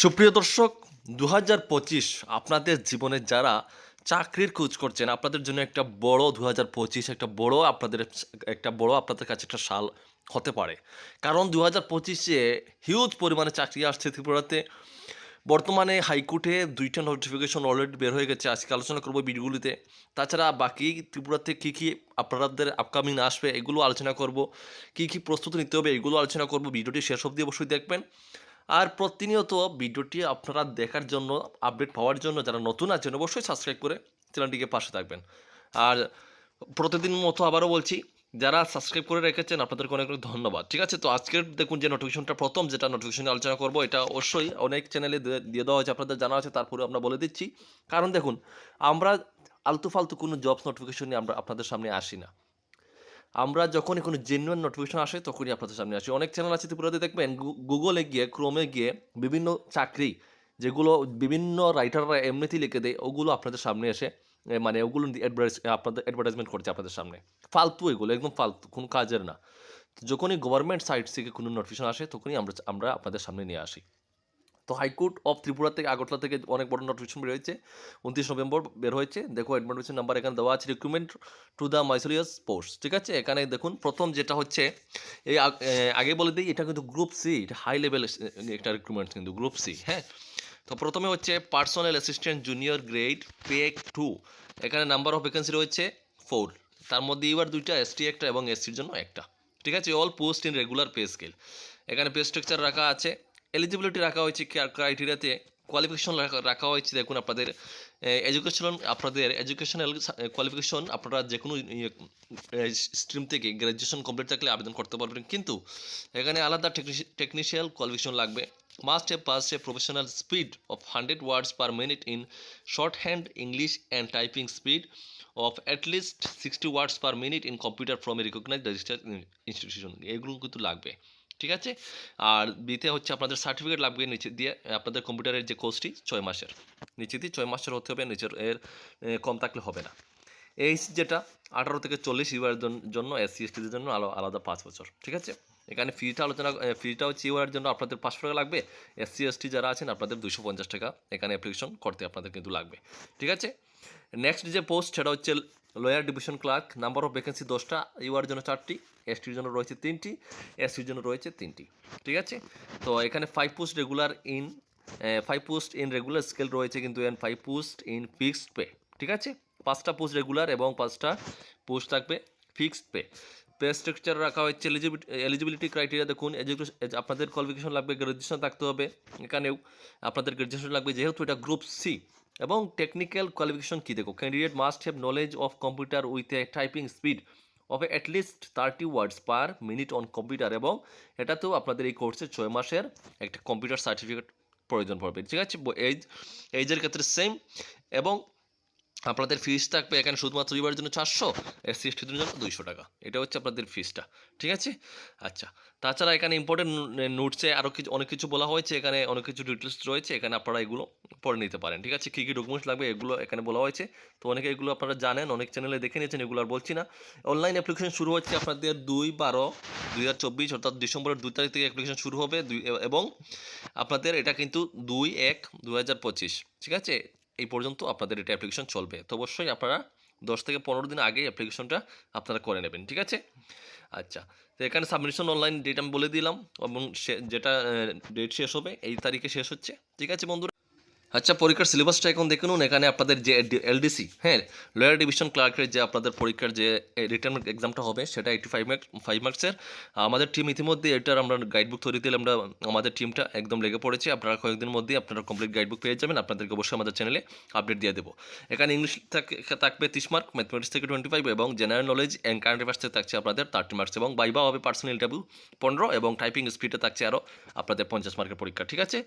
সুপ্রিয় দর্শক দু হাজার পঁচিশ আপনাদের জীবনে যারা চাকরির খোঁজ করছেন, আপনাদের জন্য একটা বড় দু হাজার পঁচিশ, একটা বড় আপনাদের, একটা বড় আপনাদের কাছে একটা সাল হতে পারে। কারণ দু হাজার পঁচিশে হিউজ পরিমাণে চাকরি আসছে ত্রিপুরাতে। বর্তমানে হাইকোর্টে দুইটা নোটিফিকেশন অলরেডি বের হয়ে গেছে, আজকে আলোচনা করব ভিডিওগুলিতে। তাছাড়া বাকি ত্রিপুরাতে কী কী আপনাদের আপকামিং আসবে, এগুলো আলোচনা করব। কী কী প্রস্তুতি নিতে হবে, এগুলো আলোচনা করব, ভিডিওটি শেষ অবধি অবশ্যই দেখবেন। আর প্রতিনিয়ত ভিডিওটি আপনারা দেখার জন্য আপডেট পাওয়ার জন্য যারা নতুন আছেন, অবশ্যই সাবস্ক্রাইব করে চ্যানেলটিকে পাশে থাকবেন। আর প্রতিদিন মতো আবারও বলছি, যারা সাবস্ক্রাইব করে রেখেছেন, আপনাদেরকে অনেক অনেক ধন্যবাদ। ঠিক আছে, তো আজকের দেখুন যে নোটিফিকেশনটা প্রথম, যেটা নোটিফিকেশন আলোচনা করব, এটা অবশ্যই অনেক চ্যানেলে দিয়ে- দেওয়া হয়েছে, আপনাদের জানা আছে তারপরে আমরা বলে দিচ্ছি। কারণ দেখুন, আমরা আলতু ফালতু কোনো জবস নোটিফিকেশন নিয়ে আমরা আপনাদের সামনে আসি না। আমরা যখনই কোনো জেনুইন নোটিফিকেশন আসে, তখনই আপনাদের সামনে আসি। অনেক চ্যানেল আছে ত্রিপুরাতে দেখবেন গুগলে গিয়ে ক্রোমে গিয়ে বিভিন্ন চাকরি যেগুলো বিভিন্ন রাইটাররা এমনিতেই লিখে দেয়, ওগুলো আপনাদের সামনে এসে মানে ওগুলো অ্যাডভার্টাইজ আপনাদের অ্যাডভার্টাইজমেন্ট করছে আপনাদের সামনে। ফালতু এগুলো, একদম ফালতু, কোনো কাজের না। যখনই গভর্নমেন্ট সাইট থেকে কোনো নোটিফিকেশন আসে, তখনই আমরা আমরা আপনাদের সামনে নিয়ে আসি। তো হাইকোর্ট অফ ত্রিপুরা থেকে আগরতলা থেকে অনেক বড় নোটিফিকেশন বের হয়েছে। উনত্রিশ নভেম্বর বের হয়েছে। দেখো অ্যাডভার্টাইজমেন্ট নাম্বার এখানে দেওয়া আছে recruitment to the miscellaneous post ঠিক আছে? এখানে দেখুন, প্রথম যেটা হচ্ছে, এই আগে বলে দিই, এটা কিন্তু গ্রুপ সি এটা হাই লেভেল একটা রিক্রুটমেন্ট কিন্তু গ্রুপ সি হ্যাঁ? তো প্রথমে হচ্ছে পার্সোনাল অ্যাসিস্ট্যান্ট জুনিয়র গ্রেড পেক টু এখানে নাম্বার অফ ভ্যাকেন্সি রয়েছে ফোর তার মধ্যে এবার দুইটা এসটি একটা এবং এসসির জন্য একটা, ঠিক আছে? All post in regular pay scale এখানে পে স্ট্রাকচার রাখা আছে। এলিজিবিলিটি রাখা হয়েছে ক্রাইটেরিয়াতে কোয়ালিফিকেশন রাখা হয়েছে। দেখুন আপনাদের এডুকেশন আপনাদের এডুকেশনাল কোয়ালিফিকেশন আপনারা যে কোনো স্ট্রিম থেকে গ্র্যাজুয়েশন কমপ্লিট থাকলে আবেদন করতে পারবেন। কিন্তু এখানে আলাদা টেকনিশিয়াল কোয়ালিফিকেশন লাগবে। Must have pass a professional speed of hundred words per minute in shorthand English and typing speed of at least sixty words per minute in computer from a recognise registered institution এগুলো কিন্তু লাগবে। ঠিক আছে? আর দিতে হচ্ছে আপনাদের certificate লাগবে নিচে দিয়ে আপনাদের কম্পিউটারের যে কোর্সটি ছয় মাসের। নিচে দিয়ে ছয় মাসের হতে হবে নিচের এর কম থাকলে হবে না। এই যেটা আঠারো থেকে চল্লিশ ইউয়ার জন্য এস এসসি এসটিদের জন্য আলাদা পাঁচ বছর, ঠিক আছে? এখানে ফিটা আলোচনা ফিটা হচ্ছে ইউয়ার জন্য আপনাদের পাঁচশো টাকা লাগবে। এসসি এসটি যারা আছেন আপনাদের দুশো পঞ্চাশ টাকা এখানে অ্যাপ্লিকেশন করতে আপনাদের কিন্তু লাগবে। ঠিক আছে? নেক্সট যে পোস্ট সেটা হচ্ছে lower division clerk number of vacancy দশটা ইউআর জন্য চারটি এসটির জন্য রয়েছে তিনটি এসসির জন্য রয়েছে তিনটি। ঠিক আছে? তো এখানে five post regular in five post in regular scale রয়েছে কিন্তু and five post in fixed pay ঠিক আছে? পাঁচটা পোস্ট রেগুলার এবং পাঁচটা পোস্ট থাকবে ফিক্সড পে পে স্ট্রাকচার রাখা হয়েছে এলিজিবিলিটি এলিজিবিলিটি ক্রাইটেরিয়া দেখুন এডুকেশন আপনাদের কোয়ালিফিকেশন লাগবে গ্রাজুয়েশন থাকতে হবে, এখানেও আপনাদের গ্রাজুয়েশন লাগবে, যেহেতু এটা গ্রুপ সি এবং টেকনিক্যাল কোয়ালিফিকেশন কী দেখো candidate must have knowledge of computer with a typing speed of at least thirty words per minute on computer এবং এটাতেও আপনাদের এই কোর্সে ছয় মাসের একটা কম্পিউটার সার্টিফিকেট প্রয়োজন পড়বে, ঠিক আছে? এজ এইজের ক্ষেত্রে সেম এবং আপনাদের ফিস থাকবে এখানে শুধুমাত্র এবার জন্য চারশো এসসি এসটিদের জন্য দুইশো টাকা। এটা হচ্ছে আপনাদের ফিসটা ঠিক আছে? আচ্ছা তাছাড়া এখানে ইম্পর্টেন্ট নোটসে আরও কিছু, অনেক কিছু বলা হয়েছে, এখানে অনেক কিছু ডিটেলস রয়েছে, এখানে আপনারা এগুলো পড়ে নিতে পারেন, ঠিক আছে? কী কী ডকুমেন্টস লাগবে এগুলো এখানে বলা হয়েছে। তো অনেকে এগুলো আপনারা জানেন, অনেক চ্যানেলে দেখে নিয়েছেন, এগুলো আর বলছি না। অনলাইন অ্যাপ্লিকেশন শুরু হচ্ছে আপনাদের দুই বারো দুই হাজার চব্বিশ, অর্থাৎ ডিসেম্বরের দুই তারিখ থেকে অ্যাপ্লিকেশন শুরু হবে, দুই, এবং আপনাদের এটা কিন্তু দুই এক দু হাজার পঁচিশ, ঠিক আছে? এই পর্যন্ত আপনাদের এটা অ্যাপ্লিকেশন চলবে। তো অবশ্যই আপনারা দশ থেকে পনেরো দিন আগে অ্যাপ্লিকেশনটা আপনারা করে নেবেন, ঠিক আছে? আচ্ছা তো এখানে সাবমিশন অনলাইন ডেট আমি বলে দিলাম এবং সে- যেটা ডেট শেষ হবে, এই তারিখে শেষ হচ্ছে, ঠিক আছে বন্ধুরা? আচ্ছা পরীক্ষার সিলেবাসটা এখন দেখে নিন, এখানে আপনাদের যে এলডিসি হ্যাঁ লোয়ার ডিভিশন ক্লার্কের যে আপনাদের পরীক্ষার যে রিটার্ন এক্সামটা হবে, সেটা এইটি ফাইভ মার্ক ফাইভ মার্কসের আমাদের টিম ইতিমধ্যে এটার আমরা গাইডবুক তৈরি দিলে আমরা, আমাদের টিমটা একদম লেগে পড়েছে। আপনারা কয়েকদিন মধ্যেই আপনারা কমপ্লিট গাইডবুক পেয়ে যাবেন, আপনাদেরকে অবশ্যই আমাদের চ্যানেলে আপডেট দিয়ে দেবো। এখানে ইংলিশ থাকে, থাকবে তিরিশ মার্ক ম্যাথমেটিক্স থেকে টোয়েন্টি ফাইভ এবং general knowledge and current affairs থেকে থাকছে আপনাদের থার্টি মার্কস এবং বাইবা হবে পার্সোনাল ইন্টারভিউ পনেরো এবং টাইপিং স্পিডে থাকছে আরও আপনাদের পঞ্চাশ মার্কের পরীক্ষা, ঠিক আছে?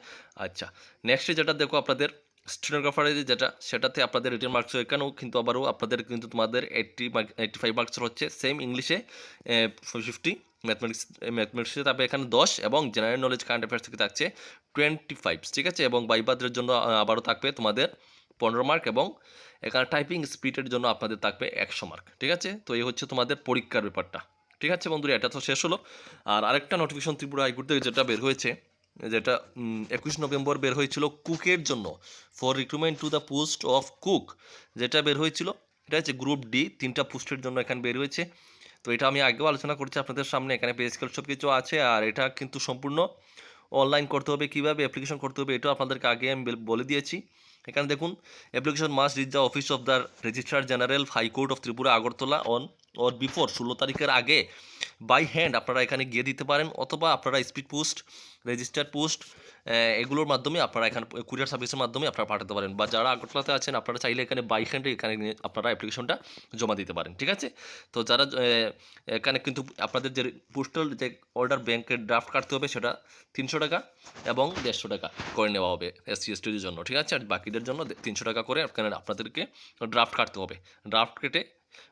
আচ্ছা নেক্সট যেটা দেখো আপনাদের স্টেনোগ্রাফারের যেটা, সেটাতে আপনাদের রিটার্ন মার্কস এখানেও কিন্তু আবারও আপনাদের কিন্তু তোমাদের eighty mark eighty five marks হচ্ছে সেম ইংলিশে ফিফটি ম্যাথমেটিক্স ম্যাথমেটিক্সে তারপরে এখানে দশ এবং জেনারেল নলেজ কারেন্ট অ্যাফেয়ার্স থেকে থাকছে টোয়েন্টি ফাইভ ঠিক আছে? এবং বাইবাদের জন্য আবারও থাকবে তোমাদের পনেরো মার্ক এবং এখানে টাইপিং স্পিডের জন্য আপনাদের থাকবে একশো মার্ক ঠিক আছে? তো এই হচ্ছে তোমাদের পরীক্ষার ব্যাপারটা, ঠিক আছে বন্ধুরা? এটা তো শেষ হলো। আর আরেকটা নোটিফিকেশন ত্রিপুরা হাইকোর্ট থেকে যেটা বের হয়েছে যেটা একুশ নভেম্বর বের হয়েছিল কুকের জন্য for recruitment to the post of cook যেটা বের হয়েছিল, এটা হচ্ছে গ্রুপ ডি তিনটা পোস্টের জন্য এখানে বের হয়েছে। তো এটা আমি আগেও আলোচনা করছি আপনাদের সামনে, এখানে পে স্কেল সব কিছু আছে, আর এটা কিন্তু সম্পূর্ণ অনলাইন করতে হবে, কীভাবে অ্যাপ্লিকেশন করতে হবে, এটাও আপনাদেরকে আগে আমি বলে দিয়েছি। এখানে দেখুন application must reach the office of the registrar general high court of Tripura Agartala on or before ষোলো তারিখের আগে বাই হ্যান্ড আপনারা এখানে গিয়ে দিতে পারেন, অথবা আপনারা স্পিড পোস্ট রেজিস্টার্ড পোস্ট এগুলোর মাধ্যমে আপনারা এখানে কুরিয়ার সার্ভিসের মাধ্যমে আপনারা পাঠাতে পারেন। বা যারা আগরতলাতে আছেন, আপনারা চাইলে এখানে বাই হ্যান্ডে এখানে আপনারা অ্যাপ্লিকেশনটা জমা দিতে পারেন, ঠিক আছে? তো যারা এখানে কিন্তু আপনাদের যে পোস্টাল যে অর্ডার ব্যাংকের ড্রাফট কাটতে হবে সেটা তিনশো টাকা এবং দেড়শো টাকা করে নেওয়া হবে এস সি এসটির জন্য, ঠিক আছে? আর বাকিদের জন্য তিনশো টাকা করে আপনাদেরকে ড্রাফট কাটতে হবে। ড্রাফট কেটে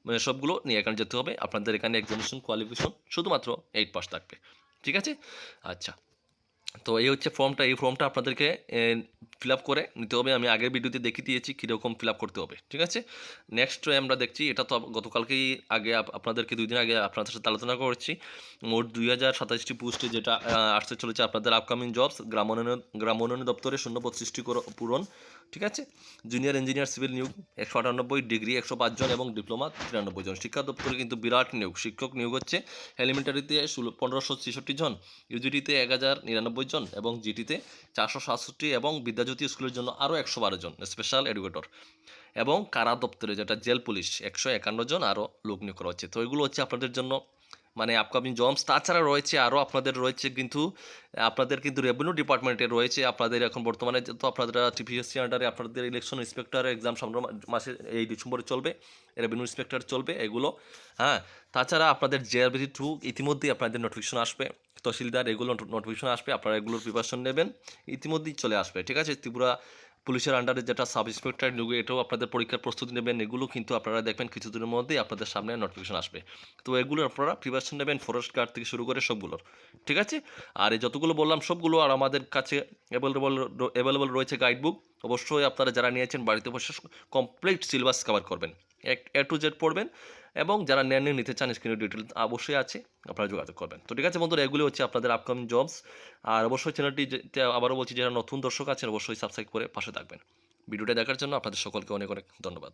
মানে সবগুলো নিয়ে এখানে যেতে হবে। আপনাদের এখানে এক্সামিনেশন কোয়ালিফিকেশন শুধুমাত্র এইট পাস থাকবে। ঠিক আছে? আচ্ছা। তো এই হচ্ছে ফর্মটা এই ফর্মটা আপনাদেরকে ফিল আপ করে নিতে হবে। আমি আগের ভিডিওতে দেখিয়ে দিয়েছি কীরকম ফিল আপ করতে হবে। ঠিক আছে? নেক্সট আমরা দেখছি, এটা তো গতকালকেই আগে আপ- আপনাদেরকে দুই দিন আগে আপনাদের সাথে আলোচনা করেছি। মোট দুই হাজার সাতাশটি পোস্টে যেটা আসতে চলেছে আপনাদের আপকামিং জবস গ্রাম উন্নয়ন গ্রাম উন্নয়ন দপ্তরে শূন্যপদ সৃষ্টি পূরণ। ঠিক আছে? জুনিয়র ইঞ্জিনিয়ার সিভিল নিয়োগ, একশো আটানব্বই ডিগ্রি একশো পাঁচজন এবং ডিপ্লোমা তিরানব্বই জন। শিক্ষা দপ্তরে কিন্তু বিরাট নিয়োগ, শিক্ষক নিয়োগ হচ্ছে এলিমেন্টারিতে পনেরোশো ছেষট্টি জন ইউজিটিতে এক হাজার নিরানব্বই জন এবং জিটিতে চারশো সাতষট্টি এবং বিদ্যাজ্যোতি স্কুলের জন্য আরও একশো বারো জন স্পেশাল এডুকেটর এবং কারা দপ্তরে, যেটা জেল পুলিশ, একশো একান্ন জন আরও লোক নিয়োগ করা হচ্ছে। তো এগুলো হচ্ছে আপনাদের জন্য মানে আপকামিং জবস তাছাড়া রয়েছে আরও আপনাদের রয়েছে কিন্তু, আপনাদের কিন্তু রেভিনিউ ডিপার্টমেন্টে রয়েছে, আপনাদের এখন বর্তমানে তো আপনাদের টিপিএসসি আন্ডারে আপনাদের ইলেকশন ইন্সপেক্টর এক্সাম সামনে মাসে, এই ডিসেম্বরে চলবে রেভিনিউ ইন্সপেক্টর চলবে এগুলো হ্যাঁ। তাছাড়া আপনাদের জেআরবিটি টু ইতিমধ্যেই আপনাদের নোটিফিকেশন আসবে, তহসিলদার এগুলো নোটিফিকেশন আসবে, আপনারা এগুলোর প্রিপারেশন নেবেন, ইতিমধ্যেই চলে আসবে, ঠিক আছে? ত্রিপুরা পুলিশের আন্ডারে যেটা সাব ইন্সপেক্টর নিয়োগ এটাও আপনাদের পরীক্ষার প্রস্তুতি নেবেন। এগুলো কিন্তু আপনারা দেখবেন কিছুদিনের মধ্যেই আপনাদের সামনে নোটিফিকেশন আসবে। তো এগুলো আপনারা প্রিপারেশন নেবেন ফরেস্ট গার্ড থেকে শুরু করে সবগুলোর ঠিক আছে? আর এই যতগুলো বললাম, সবগুলো আর আমাদের কাছে অ্যাভেলেবল অ্যাভেলেবল রয়েছে গাইড বুক অবশ্যই আপনারা যারা নিয়েছেন, বাড়িতে বসে কমপ্লিট সিলেবাস কভার করবেন। এ টু জেড পড়বেন এবং যারা নেন নিতে চান স্ক্রিনের ডিটেল অবশ্যই আছে, আপনারা যোগাযোগ করবেন। তো ঠিক আছে বন্ধুরা এগুলো হচ্ছে আপনাদের আপকামিং জবস আর অবশ্যই চ্যানেলটি আবারও বলছি, যারা নতুন দর্শক আছেন, অবশ্যই সাবস্ক্রাইব করে পাশে থাকবেন। ভিডিওটা দেখার জন্য আপনাদের সকলকে অনেক অনেক ধন্যবাদ।